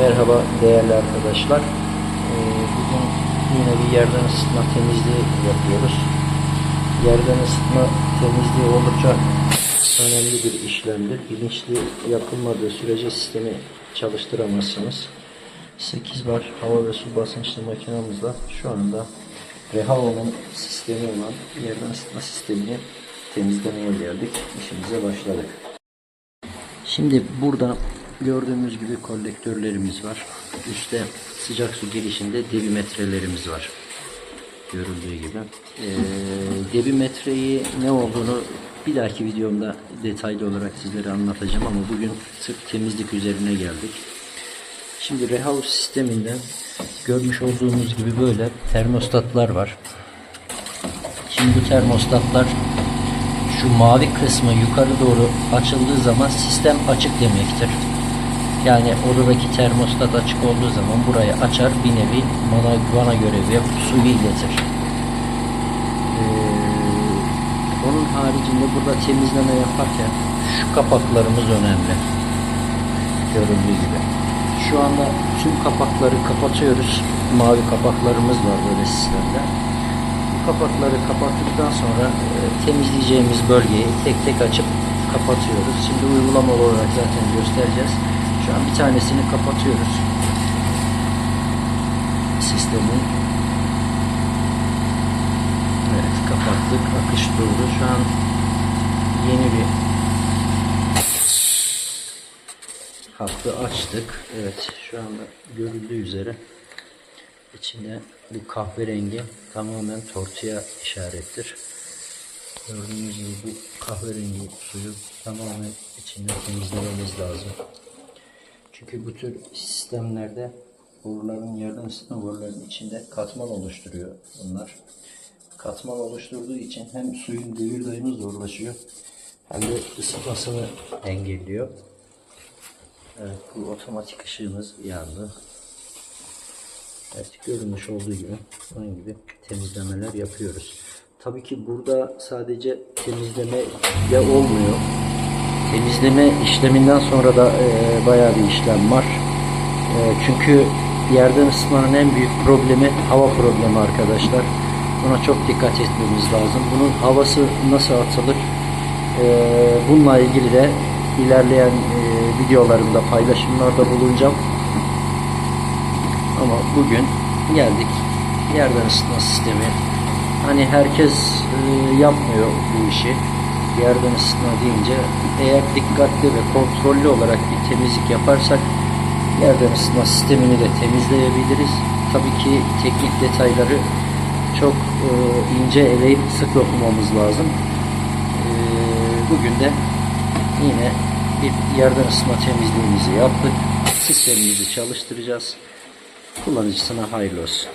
Merhaba değerli arkadaşlar. Ee, Bugün yine bir yerden ısıtma temizliği yapıyoruz. Yerden ısıtma temizliği oldukça önemli bir işlemdir. Bilinçli yapılmadığı sürece sistemi çalıştıramazsınız. 8 bar hava ve su basınçlı makinamızla şu anda Rehao'nun sistemi olan yerden ısıtma sistemini temizlemeye geldik. İşimize başladık. Şimdi burada gördüğümüz gibi kolektörlerimiz var. Üstte sıcak su girişinde debimetrelerimiz var. Görüldüğü gibi. Ee, debimetreyi ne olduğunu bir dahaki videomda detaylı olarak sizlere anlatacağım ama bugün sırf temizlik üzerine geldik. Şimdi Rehouse sisteminden görmüş olduğunuz gibi böyle termostatlar var. Şimdi bu termostatlar şu mavi kısmı yukarı doğru açıldığı zaman sistem açık demektir. Yani odadaki termostat açık olduğu zaman burayı açar bir nevi bana, bana görevi yapıp suyu iletir. Ee, onun haricinde burada temizleme yaparken şu kapaklarımız önemli. Görüldüğü gibi. Şu anda tüm kapakları kapatıyoruz. Mavi kapaklarımız var böyle sistemde. Bu kapakları kapattıktan sonra e, temizleyeceğimiz bölgeyi tek tek açıp kapatıyoruz. Şimdi uygulamalı olarak zaten göstereceğiz. An bir tanesini kapatıyoruz. Sistemin Evet kapattık. Akış durdu. Şu an yeni bir hattı açtık. Evet şu anda görüldüğü üzere içinde bu kahverengi tamamen tortuya işarettir. Gördüğünüz gibi bu kahverengi suyu tamamen içinde temizlememiz lazım. Çünkü bu tür sistemlerde boruların yerden ısıtma borularının içinde katman oluşturuyor bunlar. Katman oluşturduğu için hem suyun devir dayanı zorlaşıyor hem de ısıtmasını engelliyor. Evet bu otomatik ışığımız yandı. Evet görünmüş olduğu gibi bunun gibi temizlemeler yapıyoruz. Tabii ki burada sadece temizleme de olmuyor. Temizleme işleminden sonra da e, bayağı bir işlem var. E, çünkü yerden ısıtmanın en büyük problemi hava problemi arkadaşlar. Buna çok dikkat etmemiz lazım. Bunun havası nasıl atılır? E, bununla ilgili de ilerleyen e, videolarımda paylaşımlarda bulunacağım. Ama bugün geldik yerden ısıtma sistemi. Hani herkes e, yapmıyor bu işi. Yerden ısıtma deyince eğer dikkatli ve kontrollü olarak bir temizlik yaparsak yerden ısıtma sistemini de temizleyebiliriz. Tabii ki teknik detayları çok e, ince eleyip sık dokunmamız lazım. E, bugün de yine bir yerden ısıtma temizliğimizi yaptık. Sistemimizi çalıştıracağız. Kullanıcısına hayırlı olsun.